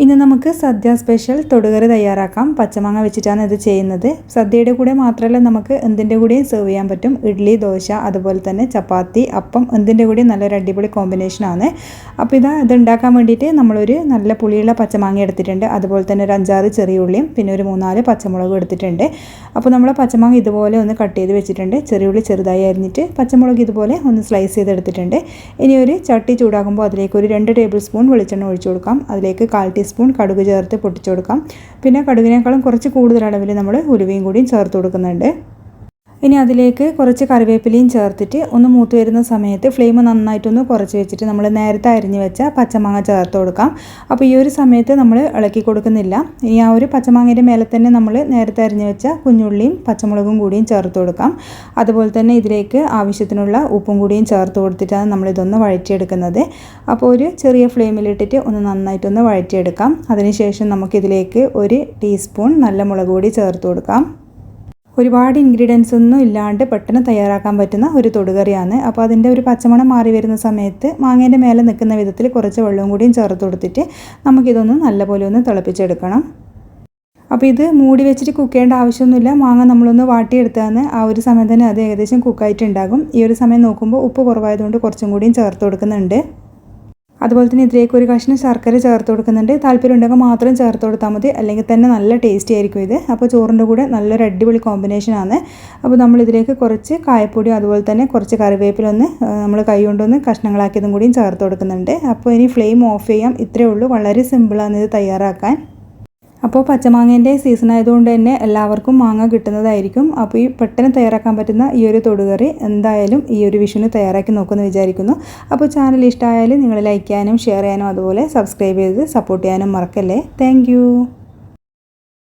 ഇന്ന് നമുക്ക് സദ്യ സ്പെഷ്യൽ തൊടുകറി തയ്യാറാക്കാം. പച്ചമാങ്ങ വെച്ചിട്ടാണ് ഇത് ചെയ്യുന്നത്. സദ്യയുടെ കൂടെ മാത്രമല്ല നമുക്ക് എന്തിന്റെ കൂടെയും സെർവ് ചെയ്യാൻ പറ്റും. ഇഡ്ഡലി ദോശ അതുപോലെ തന്നെ ചപ്പാത്തി അപ്പം എന്തിന്റെ കൂടെയും നല്ലൊരു അടിപൊളി കോമ്പിനേഷനാണ് അപ്പോൾ ഇതാ ഇത് ഉണ്ടാക്കാൻ വേണ്ടിയിട്ട് നമ്മളൊരു നല്ല പുളിയുള്ള പച്ചമാങ്ങ എടുത്തിട്ടുണ്ട്. അതുപോലെ തന്നെ ഒരു അഞ്ചാറ് ചെറിയ ഉള്ളിയും പിന്നെ ഒരു മൂന്നാൽ പച്ചമുളകും എടുത്തിട്ടുണ്ട്. അപ്പോൾ നമ്മൾ പച്ചമാങ്ങ ഇതുപോലെ ഒന്ന് കട്ട് ചെയ്ത് വെച്ചിട്ടുണ്ട്. ചെറിയ ഉള്ളി ചെറുതായി അരിഞ്ഞിട്ട് പച്ചമുളക് ഇതുപോലെ ഒന്ന് സ്ലൈസ് ചെയ്ത് എടുത്തിട്ടുണ്ട് ഇനി ഒരു ചട്ടി ചൂടാകുമ്പോൾ അതിലേക്ക് ഒരു രണ്ട് ടേബിൾ സ്പൂൺ വെളിച്ചെണ്ണ ഒഴിച്ചു കൊടുക്കാം. അതിലേക്ക് കാൽ ടീസ്പൂൺ കടുക് ചേർത്ത് പൊട്ടിച്ചു കൊടുക്കാം. പിന്നെ കടുകിനേക്കാളും കുറച്ച് കൂടുതൽ അളവിൽ നമ്മൾ ഉലുവയും കൂടിയും ചേർത്ത് കൊടുക്കുന്നുണ്ട്. ഇനി അതിലേക്ക് കുറച്ച് കറിവേപ്പിലയും ചേർത്തിട്ട് ഒന്ന് മൂത്ത് വരുന്ന സമയത്ത് ഫ്ലെയിം നന്നായിട്ടൊന്ന് കുറച്ച് വെച്ചിട്ട് നമ്മൾ നേരത്തെ അരിഞ്ഞ് വെച്ച പച്ചമാങ്ങ ചേർത്ത് കൊടുക്കാം. അപ്പോൾ ഈ ഒരു സമയത്ത് നമ്മൾ ഇളക്കി കൊടുക്കുന്നില്ല. ഇനി ആ ഒരു പച്ചമാങ്ങയുടെ മേലെ തന്നെ നമ്മൾ നേരത്തെ അരിഞ്ഞ് വെച്ച കുഞ്ഞുള്ളിയും പച്ചമുളകും കൂടിയും ചേർത്ത് കൊടുക്കാം. അതുപോലെ തന്നെ ഇതിലേക്ക് ആവശ്യത്തിനുള്ള ഉപ്പും കൂടിയും ചേർത്ത് കൊടുത്തിട്ടാണ് നമ്മളിതൊന്ന് വഴറ്റിയെടുക്കുന്നത്. അപ്പോൾ ഒരു ചെറിയ ഫ്ലെയിമിലിട്ടിട്ട് ഒന്ന് നന്നായിട്ടൊന്ന് വഴറ്റിയെടുക്കാം. അതിനുശേഷം നമുക്കിതിലേക്ക് ഒരു ടീസ്പൂൺ നല്ല മുളക് പൊടി ചേർത്ത് കൊടുക്കാം. ഒരുപാട് ഇൻഗ്രീഡിയൻസ് ഒന്നും ഇല്ലാണ്ട് പെട്ടെന്ന് തയ്യാറാക്കാൻ പറ്റുന്ന ഒരു തൊടുകറിയാണ്. അപ്പോൾ അതിന്റെ ഒരു പച്ചമണം മാറി വരുന്ന സമയത്ത് മാങ്ങേന്റെ മേലെ നിൽക്കുന്ന വിധത്തിൽ കുറച്ച് വെള്ളവും കൂടിയും ചേർത്ത് കൊടുത്തിട്ട് നമുക്കിതൊന്ന് നല്ലപോലെ ഒന്ന് തിളപ്പിച്ചെടുക്കണം. അപ്പോൾ ഇത് മൂടി വെച്ചിട്ട് കുക്ക് ചെയ്യേണ്ട ആവശ്യമൊന്നുമില്ല. മാങ്ങ നമ്മളൊന്ന് വാട്ടിയെടുത്താന്ന് ആ ഒരു സമയം തന്നെ അത് ഏകദേശം കുക്കായിട്ടുണ്ടാകും ഈ ഒരു സമയം നോക്കുമ്പോൾ ഉപ്പ് കുറവായതുകൊണ്ട് കുറച്ചും കൂടിയും ചേർത്ത് കൊടുക്കുന്നുണ്ട്. അതുപോലെ തന്നെ ഇതിലേക്ക് ഒരു കഷ്ണം ശർക്കര ചേർത്ത് കൊടുക്കുന്നുണ്ട്. താല്പര്യം ഉണ്ടെങ്കിൽ മാത്രം ചേർത്ത് കൊടുത്താൽ മതി. അല്ലെങ്കിൽ തന്നെ നല്ല ടേസ്റ്റി ആയിരിക്കും ഇത്. അപ്പോൾ ചോറിന്റെ കൂടെ നല്ലൊരു അടിപൊളി കോമ്പിനേഷനാണ് അപ്പോൾ നമ്മൾ ഇതിലേക്ക് കുറച്ച് കായപ്പൊടി അതുപോലെ തന്നെ കുറച്ച് കറിവേപ്പിലൊന്ന് നമ്മൾ കൈ കൊണ്ടൊന്ന് കഷ്ണങ്ങളാക്കിയതും കൂടിയും ചേർത്ത് കൊടുക്കുന്നുണ്ട്. അപ്പോൾ ഇനി ഫ്ലെയിം ഓഫ് ചെയ്യാം. ഇത്രയേ ഉള്ളൂ. വളരെ സിമ്പിളാണ് ഇത് തയ്യാറാക്കാൻ. അപ്പോൾ പച്ചമാങ്ങേന്റെ സീസൺ ആയതുകൊണ്ട് തന്നെ എല്ലാവർക്കും മാങ്ങ കിട്ടുന്നതായിരിക്കും. അപ്പോൾ ഈ പെട്ടെന്ന് തയ്യാറാക്കാൻ പറ്റുന്ന ഈ ഒരു തൊടുകറി എന്തായാലും ഈ ഒരു വിഷുവിന് തയ്യാറാക്കി നോക്കുമെന്ന് വിചാരിക്കുന്നു. അപ്പോൾ ചാനൽ ഇഷ്ടമായാലും നിങ്ങൾ ലൈക്ക് ചെയ്യാനും ഷെയർ ചെയ്യാനും അതുപോലെ സബ്സ്ക്രൈബ് ചെയ്ത് സപ്പോർട്ട് ചെയ്യാനും മറക്കല്ലേ. താങ്ക്